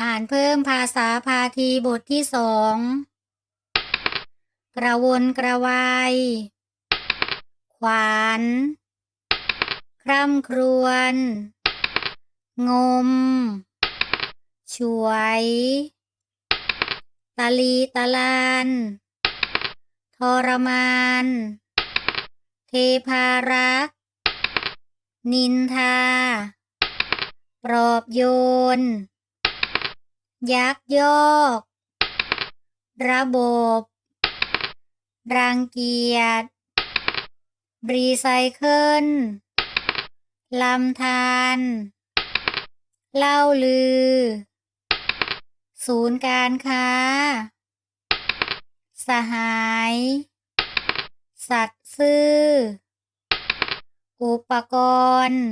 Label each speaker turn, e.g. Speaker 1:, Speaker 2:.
Speaker 1: อ่านเพิ่มภาษาพาทีบทที่สอง กระวนกระวาย ขวาน คร่ำครวญ งม ช่วย ตะลีตะลาน ทรมาน เทพารัก นินทา ปลอบโยน ยักยอก ระบบ รังเกียจรีไซเคิลลำธารเล่าลือ ศูนย์การค้า สหาย สัตว์ซื่อ อุปกรณ์